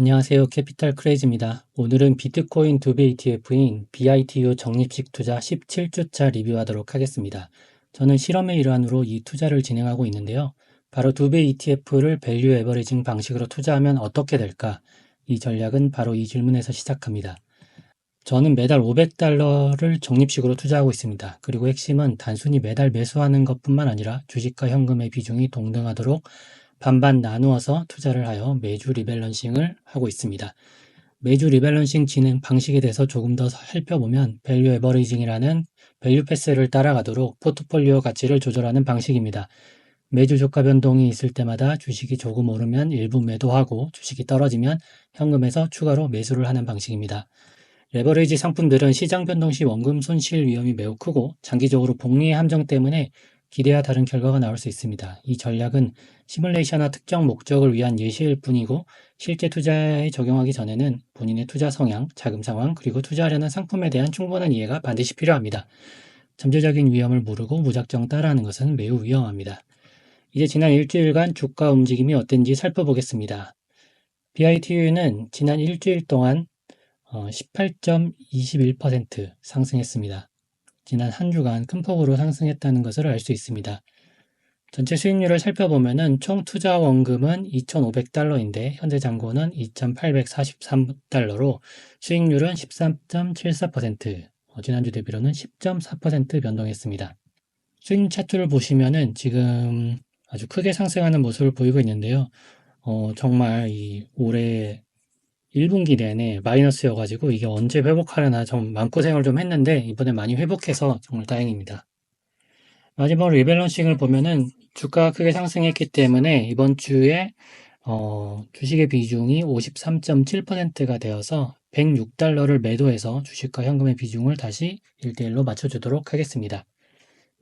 안녕하세요. 캐피탈 크레이지입니다. 오늘은 비트코인 두배 ETF인 BITU 적립식 투자 17주차 리뷰하도록 하겠습니다. 저는 실험의 일환으로 이 투자를 진행하고 있는데요. 바로 두배 ETF를 밸류 에버리징 방식으로 투자하면 어떻게 될까? 이 전략은 바로 이 질문에서 시작합니다. 저는 매달 500달러를 적립식으로 투자하고 있습니다. 그리고 핵심은 단순히 매달 매수하는 것뿐만 아니라 주식과 현금의 비중이 동등하도록 반반 나누어서 투자를 하여 매주 리밸런싱을 하고 있습니다. 매주 리밸런싱 진행 방식에 대해서 조금 더 살펴보면 밸류 에버리징이라는 밸류 패스를 따라가도록 포트폴리오 가치를 조절하는 방식입니다. 매주 주가 변동이 있을 때마다 주식이 조금 오르면 일부 매도하고 주식이 떨어지면 현금에서 추가로 매수를 하는 방식입니다. 레버리지 상품들은 시장 변동 시 원금 손실 위험이 매우 크고 장기적으로 복리의 함정 때문에 기대와 다른 결과가 나올 수 있습니다. 이 전략은 시뮬레이션과 특정 목적을 위한 예시일 뿐이고 실제 투자에 적용하기 전에는 본인의 투자 성향, 자금 상황, 그리고 투자하려는 상품에 대한 충분한 이해가 반드시 필요합니다. 잠재적인 위험을 모르고 무작정 따라하는 것은 매우 위험합니다. 이제 지난 일주일간 주가 움직임이 어땠는지 살펴보겠습니다. BITU는 지난 일주일 동안 18.21% 어, 상승했습니다. 지난 한 주간 큰 폭으로 상승했다는 것을 알 수 있습니다. 전체 수익률을 살펴보면 총 투자 원금은 2,500달러인데 현재 잔고는 2,843달러로 수익률은 13.74%, 어, 지난주 대비로는 10.4% 변동했습니다. 수익 차트를 보시면은 지금 아주 크게 상승하는 모습을 보이고 있는데요. 어, 정말 이 올해 1분기 내내 마이너스여가지고 이게 언제 회복하려나 좀 마음고생을 좀 했는데 이번에 많이 회복해서 정말 다행입니다. 마지막으로 리밸런싱을 보면은 주가가 크게 상승했기 때문에 이번 주에 어, 주식의 비중이 53.7%가 되어서 106달러를 매도해서 주식과 현금의 비중을 다시 1대1로 맞춰주도록 하겠습니다.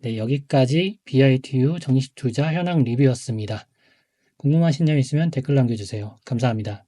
네, 여기까지 BITU 정식 투자 현황 리뷰였습니다. 궁금하신 점 있으면 댓글 남겨주세요. 감사합니다.